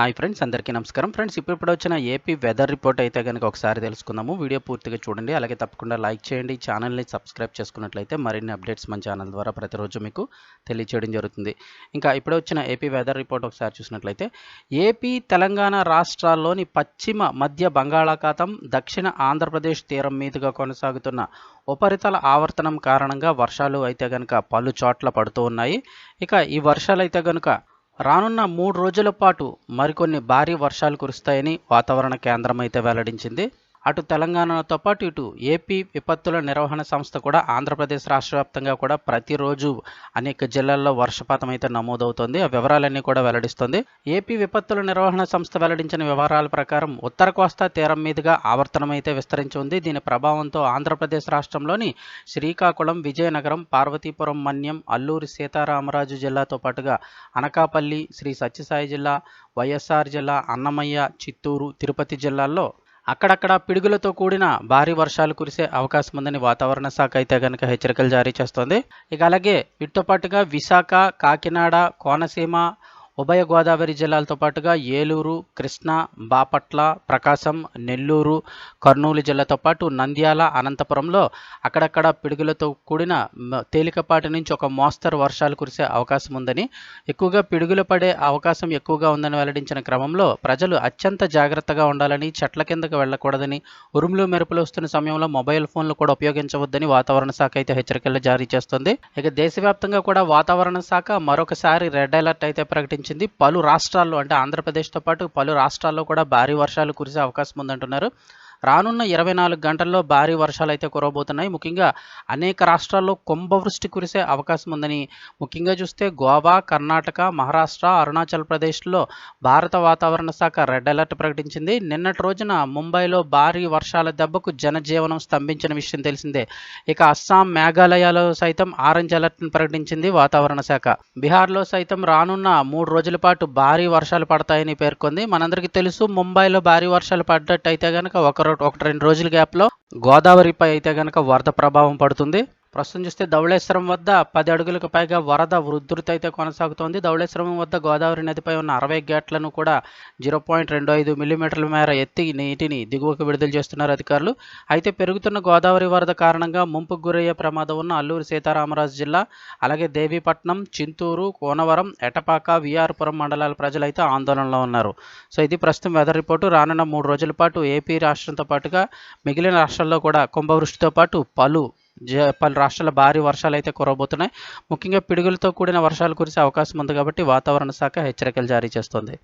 Hi friends అందరికీ నమస్కారం. Friends ఇప్పుడు ఇప్పుడు వచ్చిన ఏపీ వెదర్ రిపోర్ట్ అయితే కనుక ఒకసారి తెలుసుకుందాము. వీడియో పూర్తిగా చూడండి అలాగే తప్పకుండా లైక్ చేయండి. ఛానల్ని సబ్స్క్రైబ్ చేసుకున్నట్లయితే మరిన్ని అప్డేట్స్ మన ఛానల్ ద్వారా ప్రతిరోజు మీకు తెలియచేయడం జరుగుతుంది. ఇంకా ఇప్పుడు వచ్చిన ఏపీ వెదర్ రిపోర్ట్ ఒకసారి చూసినట్లయితే ఏపీ తెలంగాణ రాష్ట్రాల్లోని పశ్చిమ మధ్య బంగాళాఖాతం దక్షిణ ఆంధ్రప్రదేశ్ తీరం మీదుగా కొనసాగుతున్న ఉపరితల ఆవర్తనం కారణంగా వర్షాలు అయితే కనుక పలు చోట్ల పడుతూ ఉన్నాయి. ఇక ఈ వర్షాలు అయితే కనుక రానున్న మూడు రోజుల పాటు మరికొన్ని భారీ వర్షాలు కురుస్తాయని వాతావరణ కేంద్రం అయితే వెల్లడించింది. అటు తెలంగాణతో పాటు ఇటు ఏపీ విపత్తుల నిర్వహణ సంస్థ కూడా ఆంధ్రప్రదేశ్ రాష్ట్ర వ్యాప్తంగా కూడా ప్రతిరోజు అనేక జిల్లాల్లో వర్షపాతం అయితే నమోదవుతోంది. ఆ వివరాలన్నీ కూడా వెల్లడిస్తుంది. ఏపీ విపత్తుల నిర్వహణ సంస్థ వెల్లడించిన వివరాల ప్రకారం ఉత్తర కోస్తా తీరం మీదుగా ఆవర్తనమైతే విస్తరించి ఉంది. దీని ప్రభావంతో ఆంధ్రప్రదేశ్ రాష్ట్రంలోని శ్రీకాకుళం విజయనగరం పార్వతీపురం మన్యం అల్లూరి సీతారామరాజు జిల్లాతో పాటుగా అనకాపల్లి శ్రీ సత్యసాయి జిల్లా వైఎస్ఆర్ జిల్లా అన్నమయ్య చిత్తూరు తిరుపతి జిల్లాల్లో అక్కడక్కడ పిడుగులతో కూడిన భారీ వర్షాలు కురిసే అవకాశం ఉందని వాతావరణ శాఖ అయితే కనుక హెచ్చరికలు జారీ చేస్తోంది. ఇక అలాగే వీటితో పాటుగా విశాఖ కాకినాడ కోనసీమ ఉభయ గోదావరి జిల్లాలతో పాటుగా ఏలూరు కృష్ణా బాపట్ల ప్రకాశం నెల్లూరు కర్నూలు జిల్లాతో పాటు నంద్యాల అనంతపురంలో అక్కడక్కడ పిడుగులతో కూడిన తేలికపాటి నుంచి ఒక మోస్తరు వర్షాలు కురిసే అవకాశం ఉందని ఎక్కువగా పిడుగులు పడే అవకాశం ఎక్కువగా ఉందని వెల్లడించిన క్రమంలో ప్రజలు అత్యంత జాగ్రత్తగా ఉండాలని చెట్ల కిందకు వెళ్ళకూడదని ఉరుములు మెరుపులు వస్తున్న సమయంలో మొబైల్ ఫోన్లు కూడా ఉపయోగించవద్దని వాతావరణ శాఖ అయితే హెచ్చరికలు జారీ చేస్తుంది. ఇక దేశవ్యాప్తంగా కూడా వాతావరణ శాఖ మరొకసారి రెడ్ అలర్ట్ అయితే ప్రకటించింది. పలు రాష్ట్రాల్లో అంటే ఆంధ్రప్రదేశ్తో పాటు పలు రాష్ట్రాల్లో కూడా భారీ వర్షాలు కురిసే అవకాశం ఉందంటున్నారు. రానున్న ఇరవై నాలుగు గంటల్లో భారీ వర్షాలు అయితే కురవబోతున్నాయి. ముఖ్యంగా అనేక రాష్ట్రాల్లో కుంభవృష్టి కురిసే అవకాశం ఉందని ముఖ్యంగా చూస్తే గోవా కర్ణాటక మహారాష్ట్ర అరుణాచల్ ప్రదేశ్లో భారత వాతావరణ శాఖ రెడ్ అలర్ట్ ప్రకటించింది. నిన్నటి రోజున ముంబైలో భారీ వర్షాల దెబ్బకు జనజీవనం స్తంభించిన విషయం తెలిసిందే. ఇక అస్సాం మేఘాలయాలో సైతం ఆరెంజ్ అలర్ట్ను ప్రకటించింది వాతావరణ శాఖ. బీహార్లో సైతం రానున్న మూడు రోజుల పాటు భారీ వర్షాలు పడతాయని పేర్కొంది. మనందరికీ తెలుసు ముంబైలో భారీ వర్షాలు పడ్డట్టు అయితే కనుక ఒక రో- ఒకటి రెండు రోజుల గ్యాప్లో గోదావరిపై అయితే కనుక వరద ప్రభావం పడుతుంది. ప్రస్తుతం చూస్తే ధవళేశ్వరం వద్ద పది అడుగులకు పైగా వరద ఉధృతి అయితే కొనసాగుతోంది. ధవళేశ్వరం వద్ద గోదావరి నదిపై ఉన్న అరవై గేట్లను కూడా జీరో పాయింట్ రెండు ఐదు మిల్లీమీటర్ల మేర ఎత్తి నీటిని దిగువకు విడుదల చేస్తున్నారు అధికారులు. అయితే పెరుగుతున్న గోదావరి వరద కారణంగా ముంపుకు గురయ్యే ప్రమాదం ఉన్న అల్లూరు సీతారామరాజు జిల్లా అలాగే దేవీపట్నం చింతూరు కోనవరం ఎటపాక విఆర్పురం మండలాల ప్రజలైతే ఆందోళనలో ఉన్నారు. సో ఇది ప్రస్తుతం వెదర్ రిపోర్టు రానున్న మూడు రోజుల పాటు ఏపీ రాష్ట్రంతో పాటుగా మిగిలిన రాష్ట్రాల్లో కూడా కుంభవృష్టితో పాటు పలు పలు రాష్ట్రాల భారీ వర్షాలు అయితే కురవబోతున్నాయి. ముఖ్యంగా పిడుగులతో కూడిన వర్షాలు కురిసే అవకాశం ఉంది కాబట్టి వాతావరణ శాఖ హెచ్చరికలు జారీ చేస్తోంది.